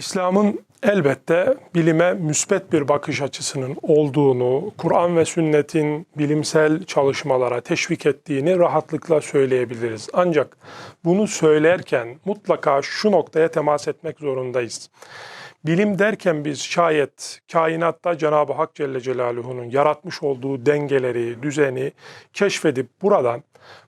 İslam'ın elbette bilime müspet bir bakış açısının olduğunu, Kur'an ve sünnetin bilimsel çalışmalara teşvik ettiğini rahatlıkla söyleyebiliriz. Ancak bunu söylerken mutlaka şu noktaya temas etmek zorundayız. Bilim derken biz şayet kainatta Cenab-ı Hak Celle Celaluhu'nun yaratmış olduğu dengeleri, düzeni keşfedip buradan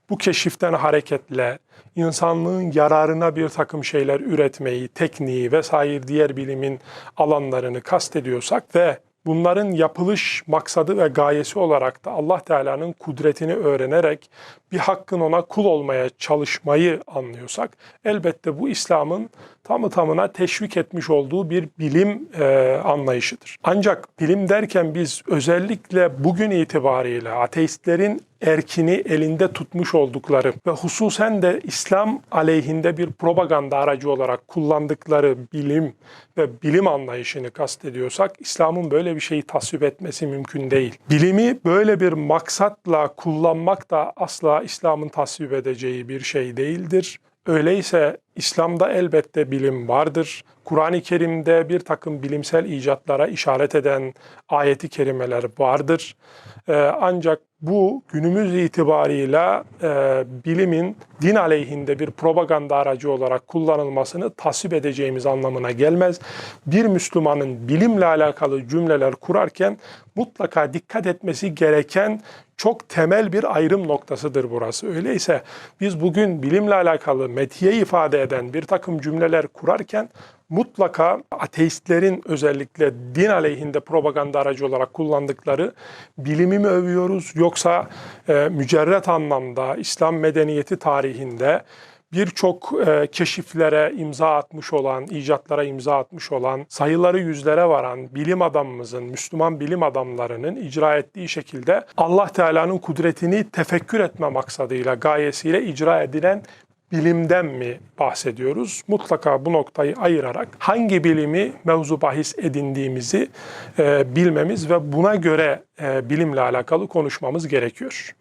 bu keşiften hareketle insanlığın yararına bir takım şeyler üretmeyi, tekniği vesaire diğer bilimin alanlarını kastediyorsak ve bunların yapılış maksadı ve gayesi olarak da Allah Teala'nın kudretini öğrenerek bir hakkın ona kul olmaya çalışmayı anlıyorsak elbette bu İslam'ın tamı tamına teşvik etmiş olduğu bir bilim e, anlayışıdır. Ancak bilim derken biz özellikle bugün itibariyle ateistlerin erkini elinde tutmuş oldukları ve hususen de İslam aleyhinde bir propaganda aracı olarak kullandıkları bilim ve bilim anlayışını kastediyorsak İslam'ın böyle bir şeyi tasvip etmesi mümkün değil. Bilimi böyle bir maksatla kullanmak da asla İslam'ın tasvip edeceği bir şey değildir. Öyleyse İslam'da elbette bilim vardır. Kur'an-ı Kerim'de bir takım bilimsel icatlara işaret eden ayeti kerimeler vardır. Ee, ancak bu günümüz itibarıyla e, bilimin din aleyhinde bir propaganda aracı olarak kullanılmasını tasvip edeceğimiz anlamına gelmez. Bir Müslümanın bilimle alakalı cümleler kurarken mutlaka dikkat etmesi gereken çok temel bir ayrım noktasıdır burası. Öyleyse biz bugün bilimle alakalı metiye ifade eden bir takım cümleler kurarken mutlaka ateistlerin özellikle din aleyhinde propaganda aracı olarak kullandıkları bilimi mi övüyoruz yoksa e, mücerret anlamda İslam medeniyeti tarihinde birçok e, keşiflere imza atmış olan, icatlara imza atmış olan, sayıları yüzlere varan bilim adamımızın, Müslüman bilim adamlarının icra ettiği şekilde Allah Teala'nın kudretini tefekkür etme maksadıyla, gayesiyle icra edilen bilimden mi bahsediyoruz? Mutlaka bu noktayı ayırarak hangi bilimi mevzu bahis edindiğimizi e, bilmemiz ve buna göre e, bilimle alakalı konuşmamız gerekiyor.